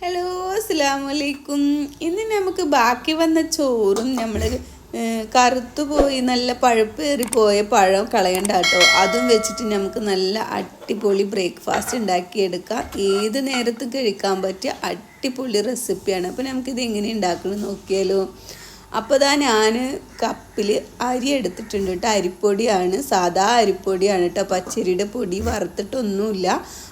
Hello അസ്സാമലൈക്കും ഇന്ന് നമുക്ക് ബാക്കി വന്ന ചോറും നമ്മൾ കറുത്തു പോയി നല്ല പഴുപ്പേറി പോയ പഴം കളയണ്ട കേട്ടോ അതും വെച്ചിട്ട് നമുക്ക് നല്ല അടിപൊളി ബ്രേക്ക്ഫാസ്റ്റ് ഉണ്ടാക്കിയെടുക്കാം. ഏത് നേരത്തും കഴിക്കാൻ പറ്റിയ അടിപൊളി റെസിപ്പിയാണ് അപ്പോൾ നമുക്കിത് എങ്ങനെ ഉണ്ടാക്കണം നോക്കിയാലോ. അപ്പോൾ ഇതാ ഞാൻ കപ്പിൽ അരി എടുത്തിട്ടുണ്ട് കേട്ടോ. അരിപ്പൊടിയാണ്. സാധാ അരിപ്പൊടിയാണ് കേട്ടോ. പച്ചരിയുടെ പൊടി വറുത്തിട്ടൊന്നുമില്ല.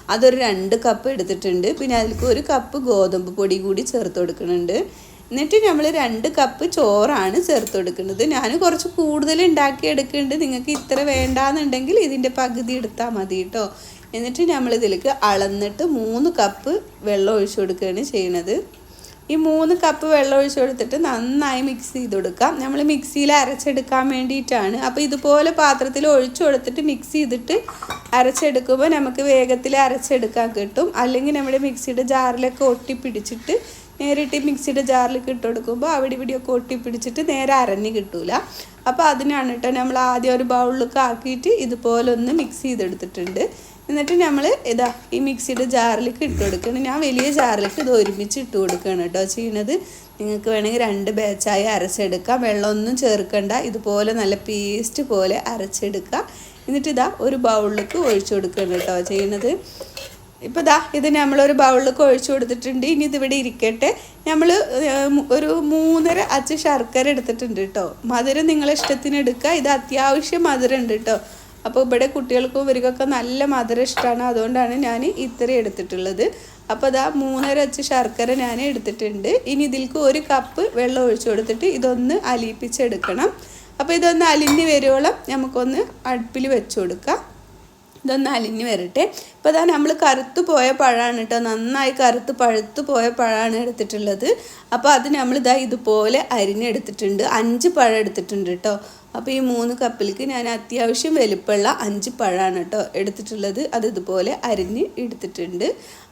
അതൊരു രണ്ട് കപ്പ് എടുത്തിട്ടുണ്ട്. പിന്നെ അതിലേക്ക് ഒരു കപ്പ് ഗോതമ്പ് പൊടി കൂടി ചേർത്ത് കൊടുക്കുന്നുണ്ട്. എന്നിട്ട് നമ്മൾ രണ്ട് കപ്പ് ചോറാണ് ചേർത്ത് കൊടുക്കുന്നത്. ഞാൻ കുറച്ച് കൂടുതൽ ഉണ്ടാക്കി എടുക്കുന്നുണ്ട്. നിങ്ങൾക്ക് ഇത്ര വേണ്ടാന്നുണ്ടെങ്കിൽ ഇതിന്റെ പകുതി എടുത്താൽ മതി കേട്ടോ. എന്നിട്ട് നമ്മളിതിലേക്ക് അളന്നിട്ട് മൂന്ന് കപ്പ് വെള്ളം ഒഴിച്ചു കൊടുക്കുകയാണ് ചെയ്യണത്. ഈ മൂന്ന് കപ്പ് വെള്ളം ഒഴിച്ച് കൊടുത്തിട്ട് നന്നായി മിക്സ് ചെയ്ത് കൊടുക്കാം. നമ്മൾ മിക്സിയിൽ അരച്ചെടുക്കാൻ വേണ്ടിയിട്ടാണ്. അപ്പോൾ ഇതുപോലെ പാത്രത്തിൽ ഒഴിച്ചു കൊടുത്തിട്ട് മിക്സ് ചെയ്തിട്ട് അരച്ചെടുക്കുമ്പോൾ നമുക്ക് വേഗത്തിൽ അരച്ചെടുക്കാൻ കിട്ടും. അല്ലെങ്കിൽ നമ്മുടെ മിക്സിയുടെ ജാറിലൊക്കെ ഒട്ടിപ്പിടിച്ചിട്ട് നേരിട്ട് മിക്സിയുടെ ജാറിലേക്ക് ഇട്ട് കൊടുക്കുമ്പോൾ അവിടെ ഇവിടെയൊക്കെ ഒട്ടി പിടിച്ചിട്ട് നേരെ അരഞ്ഞ് കിട്ടൂല. അപ്പോൾ അതിനാണ് കേട്ടോ നമ്മൾ ആദ്യം ഒരു ബൗളിലൊക്കെ ആക്കിയിട്ട് ഇതുപോലെ ഒന്ന് മിക്സ് ചെയ്തെടുത്തിട്ടുണ്ട്. എന്നിട്ട് നമ്മൾ ഇതാ ഈ മിക്സിയുടെ ജാറിലേക്ക് ഇട്ട് കൊടുക്കണം. ഞാൻ വലിയ ജാറിലേക്ക് ഇത് ഒരുമിച്ച് ഇട്ട് കൊടുക്കുകയാണ് കേട്ടോ ചെയ്യണത് നിങ്ങൾക്ക് വേണമെങ്കിൽ രണ്ട് ബാച്ചായി അരച്ചെടുക്കാം. വെള്ളമൊന്നും ചേർക്കണ്ട. ഇതുപോലെ നല്ല പേസ്റ്റ് പോലെ അരച്ചെടുക്കുക എന്നിട്ട് ഇതാ ഒരു ബൗളിലേക്ക് ഒഴിച്ചു കൊടുക്കണം കേട്ടോ ചെയ്യണത് ഇപ്പോൾ ദാ ഇത് നമ്മളൊരു ബൗളിലേക്ക് ഒഴിച്ചു കൊടുത്തിട്ടുണ്ട്. ഇനി ഇതിവിടെ ഇരിക്കട്ടെ. നമ്മൾ ഒരു മൂന്നര അച്ച് ശർക്കര എടുത്തിട്ടുണ്ട് കേട്ടോ. മധുരം നിങ്ങളെ ഇഷ്ടത്തിന് എടുക്കുക. ഇത് അത്യാവശ്യം മധുരം ഉണ്ട് കേട്ടോ. അപ്പോൾ ഇവിടെ കുട്ടികൾക്കും ഇവർക്കൊക്കെ നല്ല മധുരം ഇഷ്ടമാണ് അതുകൊണ്ടാണ് ഞാൻ ഇത്ര എടുത്തിട്ടുള്ളത്. അപ്പോൾ അതാ മൂന്നര അച്ച് ശർക്കര ഞാൻ എടുത്തിട്ടുണ്ട്. ഇനി ഇതിൽക്ക് ഒരു കപ്പ് വെള്ളം ഒഴിച്ചു കൊടുത്തിട്ട് ഇതൊന്ന് അലിയിപ്പിച്ചെടുക്കണം. അപ്പോൾ ഇതൊന്ന് അലിഞ്ഞ് വരുവോളം നമുക്കൊന്ന് അടുപ്പിൽ വെച്ച് കൊടുക്കാം. ഇതൊന്ന് അലിഞ്ഞ് വരട്ടെ. ഇപ്പോൾ അതാ നമ്മൾ കറുത്ത് പോയ പഴമാണ് കേട്ടോ നന്നായി കറുത്ത് പഴുത്ത് പോയ പഴമാണ് എടുത്തിട്ടുള്ളത്. അപ്പോൾ അത് നമ്മൾ ഇതാ ഇതുപോലെ അരിഞ്ഞെടുത്തിട്ടുണ്ട്. അഞ്ച് പഴം എടുത്തിട്ടുണ്ട് കേട്ടോ അപ്പോൾ ഈ മൂന്ന് കപ്പിലേക്ക് ഞാൻ അത്യാവശ്യം വലുപ്പമുള്ള അഞ്ച് പഴമാണ് കേട്ടോ എടുത്തിട്ടുള്ളത്. അത് ഇതുപോലെ അരിഞ്ഞ് എടുത്തിട്ടുണ്ട്.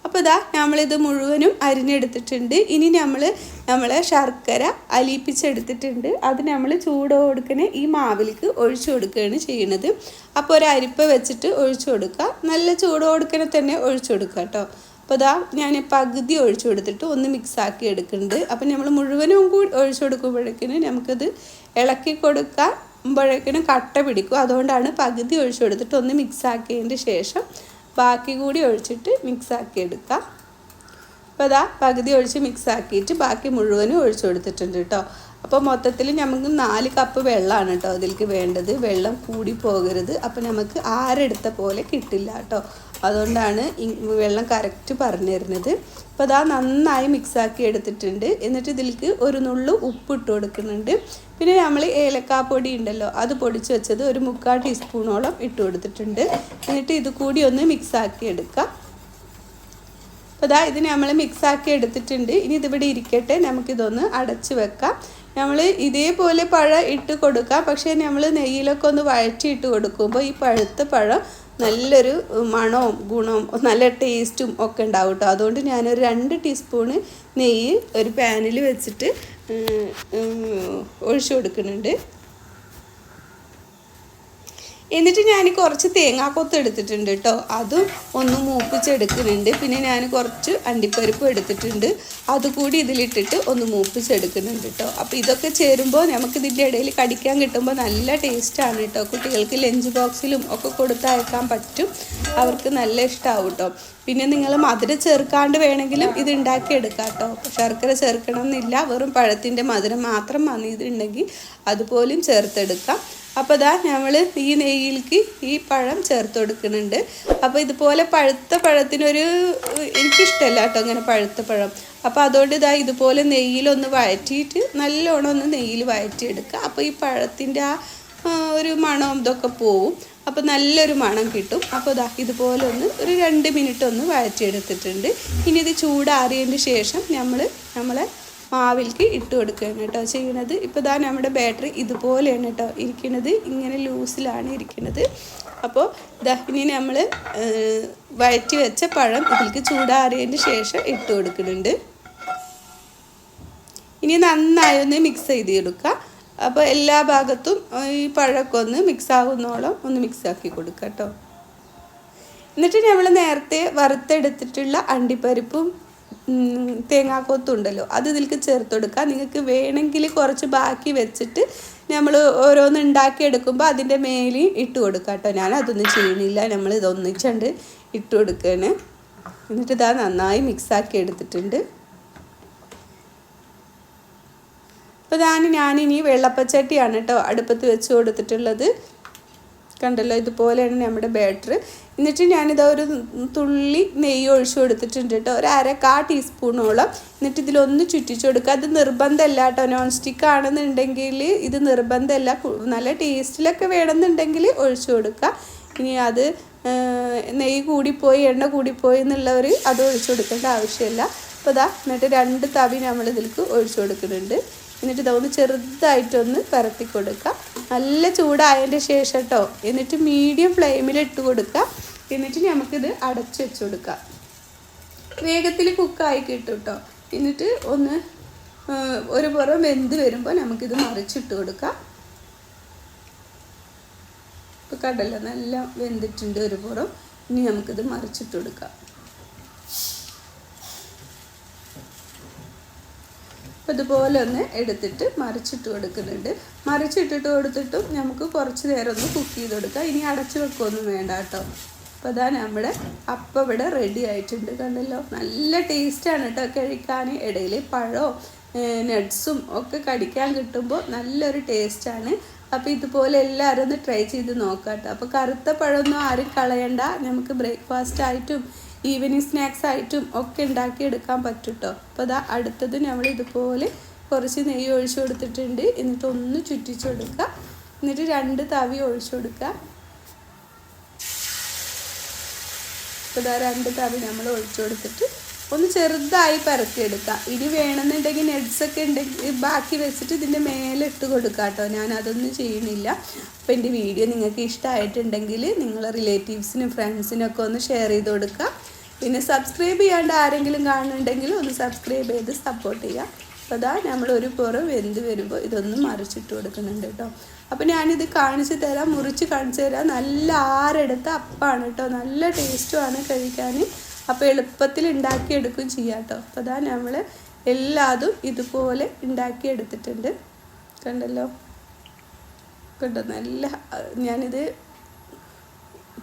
അപ്പോൾ ഇതാ നമ്മളിത് മുഴുവനും അരിഞ്ഞെടുത്തിട്ടുണ്ട്. ഇനി നമ്മൾ നമ്മൾ ശർക്കര അലിയിപ്പിച്ചെടുത്തിട്ടുണ്ട്. അത് നമ്മൾ ചൂട് കൊടുക്കുന്ന ഈ മാവിലേക്ക് ഒഴിച്ചു കൊടുക്കുകയാണ് ചെയ്യുന്നത്. അപ്പോൾ ഒരു അരിപ്പ വെച്ചിട്ട് ഒഴിച്ചു കൊടുക്കുക. നല്ല ചൂട് കൊടുക്കണ തന്നെ ഒഴിച്ചു കൊടുക്കുക കേട്ടോ. അപ്പോൾ ഇതാ ഞാൻ പകുതി ഒഴിച്ചു കൊടുത്തിട്ട് ഒന്ന് മിക്സാക്കി എടുക്കുന്നുണ്ട്. അപ്പം നമ്മൾ മുഴുവനും കൂടി ഒഴിച്ചു കൊടുക്കുമ്പോഴേക്കിന് നമുക്കത് ഇളക്കി കൊടുക്കുമ്പോഴേക്കിനും കട്ട പിടിക്കും. അതുകൊണ്ടാണ് പകുതി ഒഴിച്ചു കൊടുത്തിട്ട് ഒന്ന് മിക്സാക്കിയതിന്റെ ശേഷം ബാക്കി കൂടി ഒഴിച്ചിട്ട് മിക്സാക്കി എടുക്കുക അപ്പോൾ അതാ പകുതി ഒഴിച്ച് മിക്സാക്കിയിട്ട് ബാക്കി മുഴുവനും ഒഴിച്ചു കൊടുത്തിട്ടുണ്ട് കേട്ടോ. അപ്പോൾ മൊത്തത്തിൽ നമുക്ക് നാല് കപ്പ് വെള്ളമാണ് കേട്ടോ അതിലേക്ക് വേണ്ടത്. വെള്ളം കൂടി പോകരുത്. അപ്പോൾ നമുക്ക് ആരെടുത്ത പോലെ കിട്ടില്ല കേട്ടോ. അതുകൊണ്ടാണ് വെള്ളം കറക്റ്റ് പറഞ്ഞു തരുന്നത്. അപ്പോൾ അതാ നന്നായി മിക്സാക്കി എടുത്തിട്ടുണ്ട്. എന്നിട്ട് ഇതിലേക്ക് ഒരു നുള്ളു ഉപ്പ് ഇട്ട് കൊടുക്കുന്നുണ്ട്. പിന്നെ നമ്മൾ ഏലക്കാപ്പൊടി ഉണ്ടല്ലോ അത് പൊടിച്ച് വെച്ചത് ഒരു മുക്കാൽ ടീസ്പൂണോളം ഇട്ട് കൊടുത്തിട്ടുണ്ട്. എന്നിട്ട് ഇത് കൂടി ഒന്ന് മിക്സാക്കി എടുക്കാം. അപ്പോൾ ഇതാ ഇത് നമ്മൾ മിക്സാക്കി എടുത്തിട്ടുണ്ട്. ഇനി ഇതിവിടെ ഇരിക്കട്ടെ. നമുക്കിതൊന്ന് അടച്ച് വെക്കാം. നമ്മൾ ഇതേപോലെ പഴം ഇട്ട് കൊടുക്കാം. പക്ഷേ നമ്മൾ നെയ്യിലൊക്കെ ഒന്ന് വഴറ്റി ഇട്ട് കൊടുക്കുമ്പോൾ ഈ പഴുത്ത പഴം നല്ലൊരു മണവും ഗുണവും നല്ല ടേസ്റ്റും ഒക്കെ ഉണ്ടാവും കേട്ടോ അതുകൊണ്ട് ഞാനൊരു രണ്ട് ടീസ്പൂണ് നെയ്യ് ഒരു പാനിൽ വെച്ചിട്ട് ഒഴിച്ചു കൊടുക്കുന്നുണ്ട്. എന്നിട്ട് ഞാൻ കുറച്ച് തേങ്ങാക്കൊത്ത് എടുത്തിട്ടുണ്ട് കേട്ടോ. അതും ഒന്ന് മൂപ്പിച്ചെടുക്കുന്നുണ്ട്. പിന്നെ ഞാൻ കുറച്ച് അണ്ടിപ്പരിപ്പ് എടുത്തിട്ടുണ്ട്. അതുകൂടി ഇതിലിട്ടിട്ട് ഒന്ന് മൂപ്പിച്ചെടുക്കുന്നുണ്ട് കേട്ടോ. അപ്പോൾ ഇതൊക്കെ ചേരുമ്പോൾ നമുക്ക് ഇതിന്റെ ഇടയിൽ കടിക്കാൻ കിട്ടുമ്പോൾ നല്ല ടേസ്റ്റാണ് കേട്ടോ. കുട്ടികൾക്ക് ലഞ്ച് ബോക്സിലും ഒക്കെ കൊടുത്തയക്കാൻ പറ്റും. അവർക്ക് നല്ല ഇഷ്ടമാവും കേട്ടോ. പിന്നെ നിങ്ങൾ മധുരം ചേർക്കാണ്ട് വേണമെങ്കിലും ഇത് ഉണ്ടാക്കിയെടുക്കാം കേട്ടോ. ശർക്കര ചേർക്കണമെന്നില്ല. വെറും പഴത്തിന്റെ മധുരം മാത്രം മതി ഇതുണ്ടെങ്കിൽ. അതുപോലും ചേർത്തെടുക്കാം. അപ്പോൾ ഇതാ നമ്മൾ ഈ നെയ്യിലേക്ക് ഈ പഴം ചേർത്ത് കൊടുക്കുന്നുണ്ട് അപ്പോൾ ഇതുപോലെ പഴുത്ത പഴത്തിനൊരു എനിക്കിഷ്ടമല്ല കേട്ടോ അങ്ങനെ പഴുത്ത പഴം. അപ്പോൾ അതുകൊണ്ട് ഇതാ ഇതുപോലെ നെയ്യിലൊന്ന് വഴറ്റിയിട്ട് നല്ലോണം ഒന്ന് നെയ്യിൽ വഴറ്റിയെടുക്കുക. അപ്പോൾ ഈ പഴത്തിന്റെ ആ ഒരു മണം ഇതൊക്കെ പോവും. അപ്പോൾ നല്ലൊരു മണം കിട്ടും. അപ്പോൾ ഇതാ ഇതുപോലെ ഒന്ന് ഒരു രണ്ട് മിനിറ്റ് ഒന്ന് വഴറ്റിയെടുത്തിട്ടുണ്ട്. ഇനി ഇത് ചൂടാറിയതിന് ശേഷം നമ്മൾ നമ്മളെ മാവിലേക്ക് ഇട്ട് കൊടുക്കുകയാണ് കേട്ടോ ചെയ്യണത് ഇപ്പോൾ ഇതാ നമ്മുടെ ബാറ്ററി ഇതുപോലെയാണ് കേട്ടോ ഇരിക്കുന്നത്. ഇങ്ങനെ ലൂസിലാണ് ഇരിക്കുന്നത്. അപ്പോൾ ഇതാ ഇനി നമ്മൾ വയറ്റി വെച്ച പഴം ഇതിലേക്ക് ചൂടാറിയതിന് ശേഷം ഇട്ട് കൊടുക്കുന്നുണ്ട്. ഇനി നന്നായി ഒന്ന് മിക്സ് ചെയ്ത് കൊടുക്കുക അപ്പോൾ എല്ലാ ഭാഗത്തും ഈ പഴമൊക്കെ ഒന്ന് മിക്സ് ആകുന്നോളം ഒന്ന് മിക്സ് ആക്കി കൊടുക്കുക കേട്ടോ. എന്നിട്ട് നമ്മൾ നേരത്തെ വറുത്തെടുത്തിട്ടുള്ള അണ്ടിപ്പരിപ്പും തേങ്ങാക്കൊത്തുണ്ടല്ലോ. അത് ഇതിലേക്ക് ചേർത്ത് നിങ്ങൾക്ക് വേണമെങ്കിൽ കുറച്ച് ബാക്കി വെച്ചിട്ട് നമ്മൾ ഓരോന്ന് ഉണ്ടാക്കിയെടുക്കുമ്പോൾ അതിന്റെ മേലിൽ ഇട്ട് കൊടുക്കുക കേട്ടോ ഞാൻ അതൊന്നും ചെയ്യണില്ല. നമ്മൾ ഇതൊന്നിച്ചുണ്ട് ഇട്ട് കൊടുക്കുകയാണ് എന്നിട്ട് ഇതാ നന്നായി മിക്സാക്കി എടുത്തിട്ടുണ്ട്. അപ്പോൾ ഞാൻ ഞാനിനി വെള്ളപ്പച്ചട്ടിയാണ് കേട്ടോ അടുപ്പത്ത് വെച്ച് കൊടുത്തിട്ടുള്ളത്. കണ്ടല്ലോ ഇതുപോലെയാണ് നമ്മുടെ ബാറ്റർ എന്നിട്ട് ഞാനിത് ഒരു തുള്ളി നെയ്യ് ഒഴിച്ചു കൊടുത്തിട്ടുണ്ട് കേട്ടോ. ഒരു അര കാ ടീസ്പൂണോളം എന്നിട്ട് ഇതിലൊന്ന് ചുറ്റിച്ചു കൊടുക്കുക. അത് നിർബന്ധമല്ല കേട്ടോ. നോൺ സ്റ്റിക്ക് ആണെന്നുണ്ടെങ്കിൽ ഇത് നിർബന്ധമല്ല. നല്ല ടേസ്റ്റിലൊക്കെ വേണമെന്നുണ്ടെങ്കിൽ ഒഴിച്ചു കൊടുക്കുക. ഇനി അത് നെയ്യ് കൂടിപ്പോയി എണ്ണ കൂടിപ്പോയി എന്നുള്ളവർ അത് ഒഴിച്ചു കൊടുക്കേണ്ട ആവശ്യമില്ല. അപ്പോൾ ഇതാ എന്നിട്ട് രണ്ട് തവി നമ്മൾ ഇതിലേക്ക് ഒഴിച്ചു കൊടുക്കുന്നുണ്ട്. എന്നിട്ട് ഇതൊന്ന് ചെറുതായിട്ടൊന്ന് പരത്തി കൊടുക്കുക നല്ല ചൂടായതിന്റെ ശേഷം കേട്ടോ എന്നിട്ട് മീഡിയം ഫ്ലെയിമിൽ ഇട്ട് കൊടുക്കുക എന്നിട്ട് നമുക്കിത് അടച്ചു വെച്ച് കൊടുക്കാം. വേഗത്തിൽ കുക്കായി കിട്ടും കേട്ടോ എന്നിട്ട് ഒന്ന് ഒരു പുറം വെന്ത് വരുമ്പോൾ നമുക്കിത് മറിച്ചിട്ട് കൊടുക്കാം. ഇപ്പോൾ കടല നല്ല വെന്തിട്ടുണ്ട് ഒരു പുറം. ഇനി നമുക്കിത് മറിച്ചിട്ട് കൊടുക്കാം. അപ്പോൾ ഇതുപോലെ ഒന്ന് എടുത്തിട്ട് മറിച്ചിട്ട് കൊടുക്കുന്നുണ്ട്. മറിച്ചിട്ടിട്ട് കൊടുത്തിട്ടും നമുക്ക് കുറച്ച് നേരം ഒന്ന് കുക്ക് ചെയ്ത് കൊടുക്കാം. ഇനി അടച്ചു വെക്കുകയൊന്നും വേണ്ട കേട്ടോ. അപ്പോൾ അതാ നമ്മുടെ അപ്പം ഇവിടെ റെഡി ആയിട്ടുണ്ട് കണ്ടല്ലോ. നല്ല ടേസ്റ്റാണ് കേട്ടോ കഴിക്കാൻ. ഇടയിൽ പഴമോ നട്ട്സും ഒക്കെ കടിക്കാൻ കിട്ടുമ്പോൾ നല്ലൊരു ടേസ്റ്റാണ് അപ്പോൾ ഇതുപോലെ എല്ലാവരും ഒന്ന് ട്രൈ ചെയ്ത് നോക്കാം കേട്ടോ. അപ്പോൾ കറുത്ത പഴമൊന്നും ആരും കളയണ്ട. നമുക്ക് ബ്രേക്ക്ഫാസ്റ്റ് ആയിട്ടും ഈവനിങ് സ്നാക്സ് ആയിട്ടും ഒക്കെ ഉണ്ടാക്കിയെടുക്കാൻ പറ്റും കേട്ടോ അപ്പോൾ അതാ അടുത്തത് നമ്മൾ ഇതുപോലെ കുറച്ച് നെയ്യ് ഒഴിച്ചു കൊടുത്തിട്ടുണ്ട്. എന്നിട്ട് ഒന്ന് ചുറ്റിച്ചു കൊടുക്കുക. എന്നിട്ട് രണ്ട് തവി ഒഴിച്ചു കൊടുക്കുക. അപ്പോൾ ഇതാ രണ്ട് തവി നമ്മൾ ഒഴിച്ചു കൊടുത്തിട്ട് ഒന്ന് ചെറുതായി പരത്തിയെടുക്കുക. ഇനി വേണമെന്നുണ്ടെങ്കിൽ നെഡ്സൊക്കെ ഉണ്ടെങ്കിൽ ബാക്കി വെച്ചിട്ട് ഇതിന്റെ മേലെ ഇട്ട് കൊടുക്കുക കേട്ടോ. ഞാൻ അതൊന്നും ചെയ്യണില്ല അപ്പോൾ എന്റെ വീഡിയോ നിങ്ങൾക്ക് ഇഷ്ടമായിട്ടുണ്ടെങ്കിൽ നിങ്ങളെ റിലേറ്റീവ്സിനും ഫ്രണ്ട്സിനും ഒക്കെ ഒന്ന് ഷെയർ ചെയ്ത് കൊടുക്കുക. പിന്നെ സബ്സ്ക്രൈബ് ചെയ്യാണ്ട് ആരെങ്കിലും കാണുന്നുണ്ടെങ്കിൽ ഒന്ന് സബ്സ്ക്രൈബ് ചെയ്ത് സപ്പോർട്ട് ചെയ്യുക അപ്പോൾ അതാ നമ്മൾ ഒരു പുറം വെന്ത് വരുമ്പോൾ ഇതൊന്നും മറിച്ചിട്ട് കൊടുക്കുന്നുണ്ട് കേട്ടോ. അപ്പോൾ ഞാനിത് കാണിച്ചു തരാം മുറിച്ച് കാണിച്ചു തരാം. നല്ല ആരെടുത്ത അപ്പാണ് കേട്ടോ. നല്ല ടേസ്റ്റുമാണ് കഴിക്കാൻ. അപ്പോൾ എളുപ്പത്തിൽ ഉണ്ടാക്കിയെടുക്കും ചെയ്യാം കേട്ടോ. അപ്പോൾ അതാ നമ്മൾ എല്ലാതും ഇതുപോലെ ഉണ്ടാക്കിയെടുത്തിട്ടുണ്ട്. കണ്ടല്ലോ? കണ്ടോ? നല്ല ഞാനിത്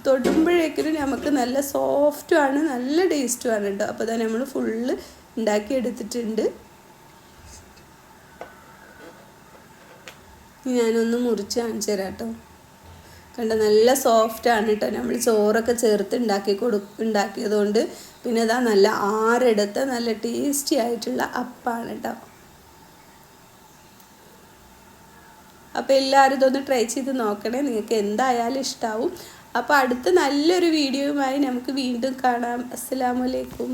തൊടുമ്പോഴേക്കിനും നമുക്ക് നല്ല സോഫ്റ്റുമാണ് നല്ല ടേസ്റ്റുമാണ് കേട്ടോ അപ്പോൾ തന്നെ നമ്മൾ ഫുള്ള് ഉണ്ടാക്കിയെടുത്തിട്ടുണ്ട് എടുത്തിട്ടുണ്ട് ഞാനൊന്ന് മുറിച്ച് കാണിച്ചു തരാം കേട്ടോ കണ്ട നല്ല സോഫ്റ്റാണ് കേട്ടോ നമ്മൾ ചോറൊക്കെ ചേർത്ത് ഉണ്ടാക്കി കൊടു ഉണ്ടാക്കിയതുകൊണ്ട് പിന്നെ ഇതാ നല്ല ആരെടുത്ത നല്ല ടേസ്റ്റി ആയിട്ടുള്ള അപ്പാണ് കേട്ടോ അപ്പോൾ എല്ലാവരും ഇതൊന്ന് ട്രൈ ചെയ്ത് നോക്കണേ. നിങ്ങൾക്ക് എന്തായാലും ഇഷ്ടാവും. അപ്പോൾ അടുത്ത നല്ലൊരു വീഡിയോയുമായി നമുക്ക് വീണ്ടും കാണാം. അസ്സലാമലൈക്കും